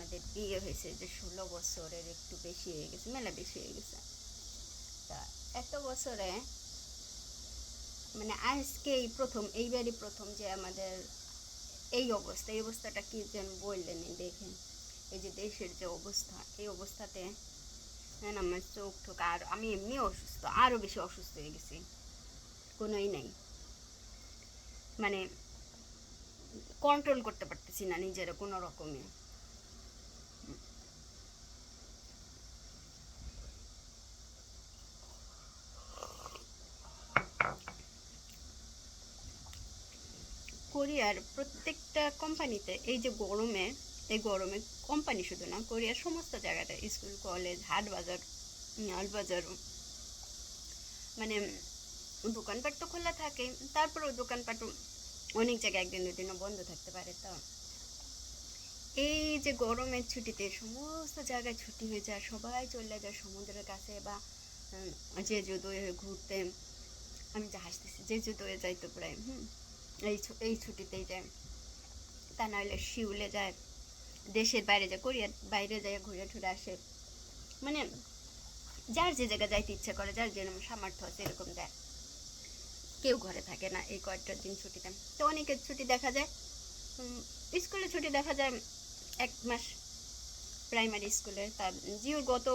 আমাদের বিয়ে হয়েছে যে ষোলো বছরের একটু বেশি হয়ে গেছে, মেলা বেশি হয়ে গেছে। তা এত বছরে মানে আজকে এই প্রথম, এইবারই প্রথম যে আমাদের এই অবস্থা, এই অবস্থাটা কি যেন বললেন দেখেন, এই যে দেশের যে অবস্থা, এই অবস্থাতে হ্যাঁ আমার চোখ ঠোক, আর আমি এমনি অসুস্থ আরও বেশি অসুস্থ হয়ে গেছি, কোনোই নাই। মানে কন্ট্রোল করতে পারতেছি না নিজেরা কোনো রকমে। কোরিয়ার প্রত্যেকটা কোম্পানিতে এই যে গরমে, এই গরমে কোম্পানি শুধু না, কোরিয়ার সমস্ত জায়গাতে, স্কুল কলেজ হাট বাজার বাজার মানে দোকানপাট তো খোলা থাকে, তারপরেও দোকানপাটও অনেক জায়গায় একদিন দুদিনও বন্ধ থাকতে পারে তো। এই যে গরমের ছুটিতে সমস্ত জায়গায় ছুটি হয়ে যায়, সবাই চলে যায় সমুদ্রের কাছে বা যে যদুয়ে ঘুরতে। আমি যা হাসতেছি, যে যদুয়ে যাইতো প্রায়, হুম। এই এই ছুটিতেই যায়। তা নাহলে শিউলে যায়। দেশের বাইরে যায়, কোরিয়ার বাইরে যায়, ঘুরে টুরে আসে। মানে যার যে জায়গায় যাইতে ইচ্ছা করে, যার যেরকম সামর্থ্য আছে এরকম যায় কেউ ঘরে থাকে না এই কয়েকটা দিন ছুটিতে। তো অনেকের ছুটি দেখা যায়। স্কুলে ছুটি দেখা যায় এক মাস প্রাইমারি স্কুলে। তা জিওর গত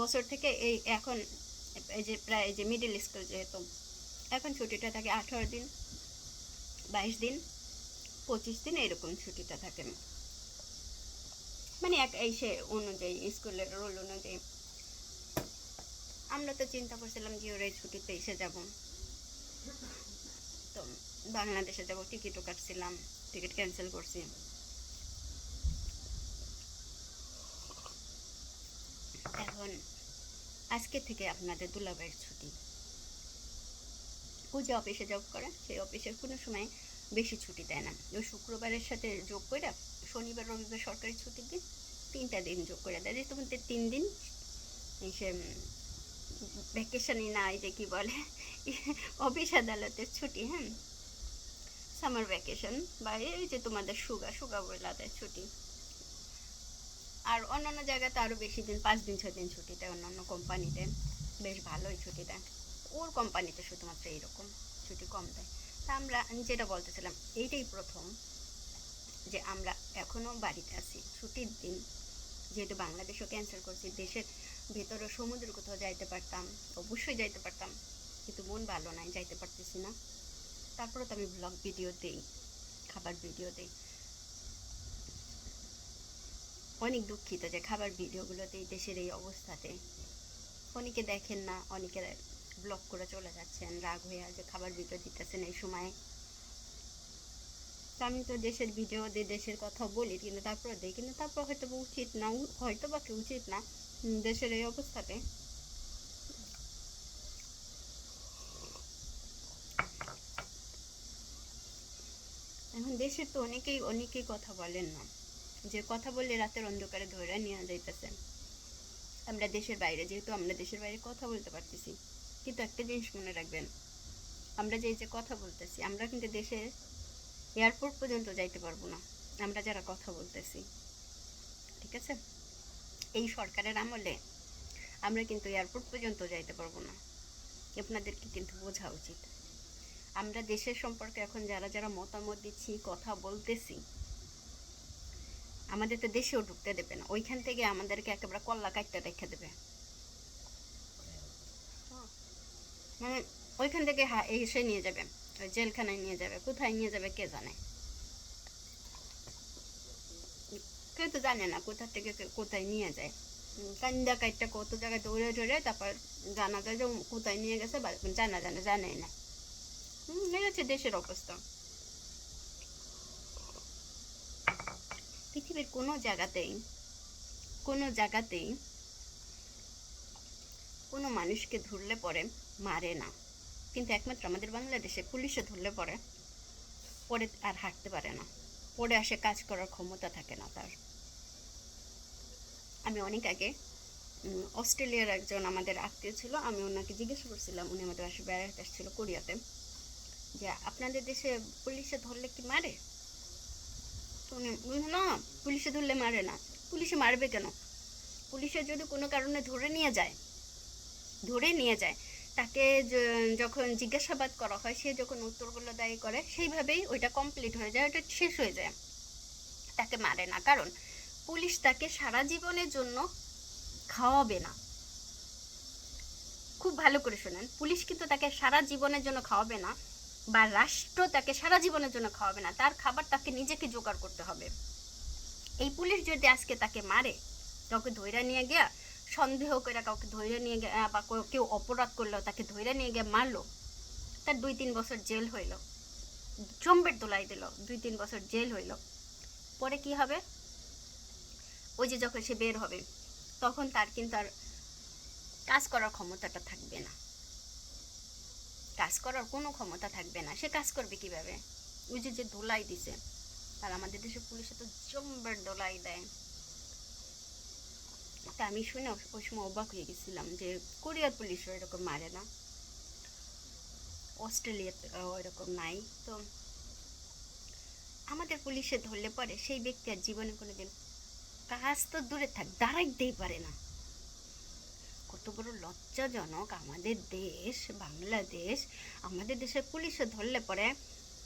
বছর থেকে এই এখন, এই যে প্রায় যে মিডিল স্কুল যেহেতু, এখন ছুটিটা থাকে আঠারো দিন। বাইশ দিন, পঁচিশ দিন এরকম ছুটিটা থাকে মানে এক এই সে অনুযায়ী, স্কুলের রোল অনুযায়ী। আমরা তো চিন্তা করছিলাম জিওর এই ছুটিতে এসে যাব। তো বাংলাদেশে যাব, টিকিটও কাটছিলাম, টিকিট ক্যান্সেল করছি। এখন আজকে থেকে আপনাদের দুলাভাইয়ের ছুটি। ও যে অফিসে জব করে সেই অফিসের কোনো সময় বেশি ছুটি দেয় না। ওই শুক্রবারের সাথে যোগ করে শনিবার, রবিবার সরকারি ছুটির দিন তিনটা দিন যোগ করে দেয়। যেহেতু মধ্যে তিন দিন সে ভ্যাকেশনই না এই যে কি বলে, অফিস আদালতের ছুটি হ্যাঁ? সামার ভ্যাকেশন বা এই যে তোমাদের সুগা সুগা বলাদের ছুটি। আর অন্যান্য জায়গাতে আরও বেশি দিন, পাঁচ দিন, ছয় দিন ছুটি দেয় অন্যান্য কোম্পানিতে বেশ ভালোই ছুটি দেয়। ওর কোম্পানিতে শুধুমাত্র এইরকম ছুটি কম দেয়। তা আমরা যেটা বলতেছিলাম এইটাই প্রথম যে আমরা এখনও বাড়িতে আছি। ছুটির দিন, যেহেতু বাংলাদেশও ক্যান্সেল করছি, দেশের ভেতরে সমুদ্র কোথাও যাইতে পারতাম, অবশ্যই যাইতে পারতাম, কিন্তু মন ভালো নাই, যাইতে পারতেছি না। তারপরে তো আমি ব্লগ ভিডিও দেই, খাবার ভিডিও দেই। অনেক দুঃখিত যে খাবার ভিডিওগুলোতে দেশের এই অবস্থাতে। অনেকে দেখেন না অনেকে ব্লগ করে চলে যাচ্ছেন, রাগ হয়ে যে খাবার ভিডিও দিতেছেন এই সময়। তা আমি তো দেশের ভিডিও দিয়ে দেশের কথা বলি, কিন্তু তারপরে দিই কিন্তু তারপর হয়তো বা উচিত না হয়তো বা উচিত না দেশের এই অবস্থাতে। এখন দেশের তো অনেকেই অনেকেই কথা বলেন না। যে কথা বললে রাতের অন্ধকারে ধরে নিয়ে যাইতেছে আমরা দেশের বাইরে, যেহেতু আমরা দেশের বাইরে কথা বলতে পারতেছি। কিন্তু একটা জিনিস মনে রাখবেন, আমরা যে যে কথা বলতেছি, আমরা কিন্তু দেশে এয়ারপোর্ট পর্যন্ত যাইতে পারব না, আমরা যারা কথা বলতেছি, ঠিক আছে? এই সরকারের আমলে আমরা কিন্তু এয়ারপোর্ট পর্যন্ত যাইতে পারব না, আপনাদেরকে কিন্তু বোঝা উচিত। আমরা দেশের সম্পর্কে এখন যারা যারা মতামত দিচ্ছি, কথা বলতেছি, আমাদের তো দেশেও ঢুকতে দেবে না, ওইখান থেকে আমাদেরকে একেবারে কল্লা কাটতে রেখে দেবে। মানে ওইখান থেকে এসে নিয়ে যাবে ওই জেলখানায় নিয়ে যাবে কোথায় নিয়ে যাবে কে জানে? কেউ তো জানে না কোথা থেকে কোথায় নিয়ে যায়। কান্দা কাইটটা কত জায়গায় দৌড়ে দৌড়ে তারপর জানা যায় যে কোথায় নিয়ে গেছে বা জানা জানা জানেই না। হুম, এই হচ্ছে দেশের অবস্থা। পৃথিবীর কোনো জায়গাতেই কোনো জায়গাতেই কোনো মানুষকে ধরলে পরে মারে না। কিন্তু একমাত্র আমাদের বাংলাদেশে পুলিশে ধরলে পরে পরে আর হাঁটতে পারে না। পরে আসে কাজ করার ক্ষমতা থাকে না তার। আমি অনেক আগে অস্ট্রেলিয়ার একজন আমাদের আত্মীয় ছিল আমি ওনাকে জিজ্ঞেস করছিলাম উনি আমাদের বাসায় বেড়াতে আসছিল কোরিয়াতে যে আপনাদের দেশে পুলিশে ধরলে কি মারে? শুনে বলছে, না পুলিশে ধরলে মারে না। পুলিশে মারবে কেন? পুলিশে যদি কোনো কারণে ধরে নিয়ে যায় ধরে নিয়ে যায়। তাকে যখন জিজ্ঞাসাবাদ করা হয়, সে যখন উত্তরগুলো দায়ী করে, সেইভাবেই ওইটা কমপ্লিট হয়ে যায় ওটা শেষ হয়ে যায়। তাকে মারে না, কারণ পুলিশ তাকে সারা জীবনের জন্য খাওয়াবে না। খুব ভালো করে শোনেন, পুলিশ কিন্তু তাকে সারা জীবনের জন্য খাওয়াবে না, বা রাষ্ট্র তাকে সারা জীবনের জন্য খাওয়াবে না, তার খাবার তাকে নিজেকে জোগাড় করতে হবে। এই পুলিশ যদি আজকে তাকে মারে, তাকে ধৈর্য নিয়ে গিয়া সন্দেহ করে কাউকে ধৈর্য নিয়ে গিয়ে বা কেউ- অপরাধ করল তাকে ধৈর্য নিয়ে গিয়ে মারলো। তার দুই তিন বছর জেল হইল। চম্বের দোলাই দিল। দুই তিন বছর জেল হইল। পরে কি হবে? ওই যে যখন সে বের হবে, তখন তার কিন্তু আর কাজ করার ক্ষমতাটা থাকবে না। কাজ করার কোনো ক্ষমতা থাকবে না। সে কাজ করবে কীভাবে? ওই যে যে দোলাই দিছে আর আমাদের দেশে পুলিশে তো জম্বের দোলাই দেয়। তা আমি শুনে ওই সময় অবাক হয়ে গেছিলাম যে কোরিয়ার পুলিশও এরকম মারে না। অস্ট্রেলিয়াতে এরকম নাই। তো আমাদের পুলিশে ধরলে পরে সেই ব্যক্তি আর জীবনে কোনোদিন কাজ তো দূরে থাক, দাঁড়াইতেই পারে না। কত বড় লজ্জাজনক আমাদের দেশ, বাংলাদেশ, আমাদের দেশের পুলিশে ধরলে পরে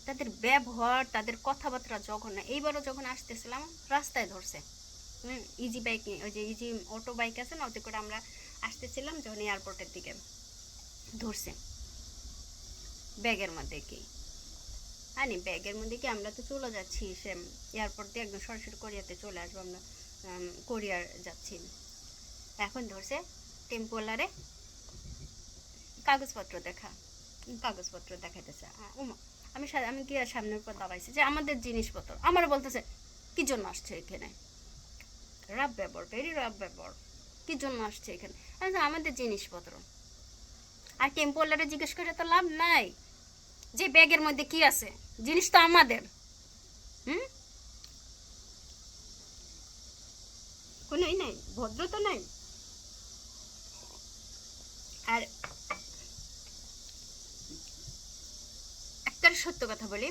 তাদের ব্যবহার, তাদের কথাবার্তা যখন, এইবারও যখন আসতেছিলাম, রাস্তায় ধরছে। ইজি বাইক ওই যে ইজি অটো বাইক আছে না, ওতে করে আমরা আসতেছিলাম যখন এয়ারপোর্টের দিকে ধরছে। ব্যাগের মধ্যে কি? আনি ব্যাগের মধ্যে কি? আমরা তো চলে যাচ্ছি, সে এয়ারপোর্ট দিয়ে একদম সরাসরি কোরিয়াতে চলে আসব, আমরা কোরিয়ার যাচ্ছি। এখন ধরছে টেম্পোলারে কাগজপত্র দেখা, কাগজপত্র দেখাইতেছে। আমি আমি কি সামনের পর দাঁড়াইছি যে আমাদের জিনিসপত্র আমার বলতেছে, কি জন্য আসছে এখানে? রাব ব্যবহার ভেরি রাব ব্যবহার। কি জন্য আসছে এখানে? আমি আমাদের জিনিসপত্র। আর টেম্পোলারে জিজ্ঞেস করে তো লাভ নাই। যে ব্যাগের মধ্যে কি আছে? জিনিস তো আমাদের। হুম? কোনোই নাই ভদ্রতা নাই। আর একটা সত্য কথা বলি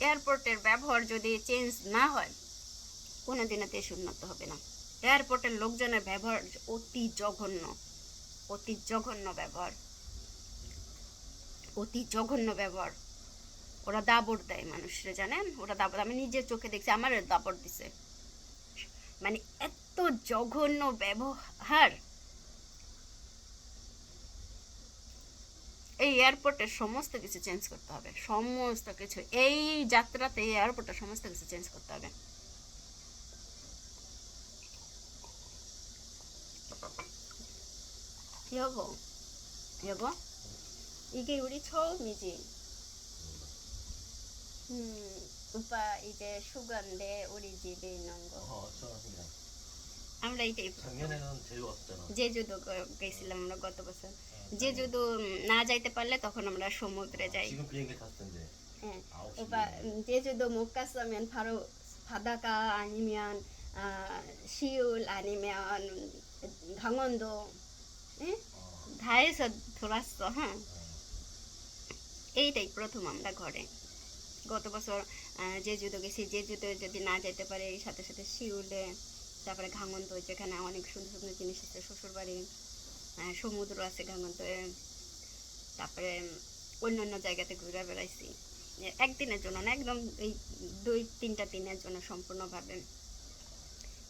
এয়ারপোর্টের ব্যবহার যদি চেঞ্জ না হয় কোনোদিনও দেশ উন্নত হবে না। এয়ারপোর্টের লোকজনের ব্যবহার অতি জঘন্য অতি জঘন্য ব্যবহার, অতি জঘন্য ব্যবহার। ওরা দাবড় দেয় মানুষরা, জানেন? ওরা দাবড় আমি নিজের চোখে দেখছি আমার দাবড় দিছে। মানে এত জঘন্য ব্যবহার। এই এয়ারপোর্টের সমস্ত কিছু চেঞ্জ করতে হবে, সমস্ত কিছু। এই যাত্রাতে এয়ারপোর্টের সমস্ত কিছু চেঞ্জ করতে হবে। 여보, 여보, 이게 우리 처음이지? 음, 오빠 이제 휴가인데 우리 집에 있는 거. 어, 처음이야. আমরা এইটাই 작년에는 제주 왔었잖아. জেজুদো গ- গেছিলাম আমরা গত বছর জেজুদো না যাইতে পারলে তখন আমরা সমুদ্রে যাই 지금 비행기 탔을 텐데. 예. 아홉 시. 오빠 음, 제주도 못 갔으면 바로 바다가 아니면 아, 시울 아니면 강원도 ঢায়ে ধরাস্ত হ্যাঁ এইটাই প্রথম আমরা ঘরে গত বছর যে জুতো গেছি যে জুতো যদি না যেতে পারে সাথে সাথে শিউলে তারপরে ঘাঙন্ত যেখানে অনেক সুন্দর সুন্দর জিনিস আছে শ্বশুরবাড়ি সমুদ্র আছে ঘাঙন্ত তারপরে অন্য অন্য জায়গাতে ঘুরে বেড়াইছি একদিনের জন্য না একদম এই দুই তিনটা দিনের জন্য সম্পূর্ণভাবে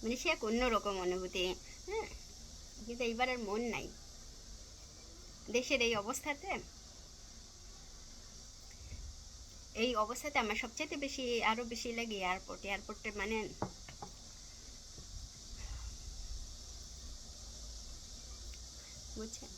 মানে সে এক অন্যরকম অনুভূতি হ্যাঁ কিন্তু এইবার আর মন নাই। দেশের এই অবস্থাতে এই অবস্থাতে আমার সবচেয়ে বেশি, আরও বেশি লাগে এয়ারপোর্ট এয়ারপোর্টে মানে বুঝছেন?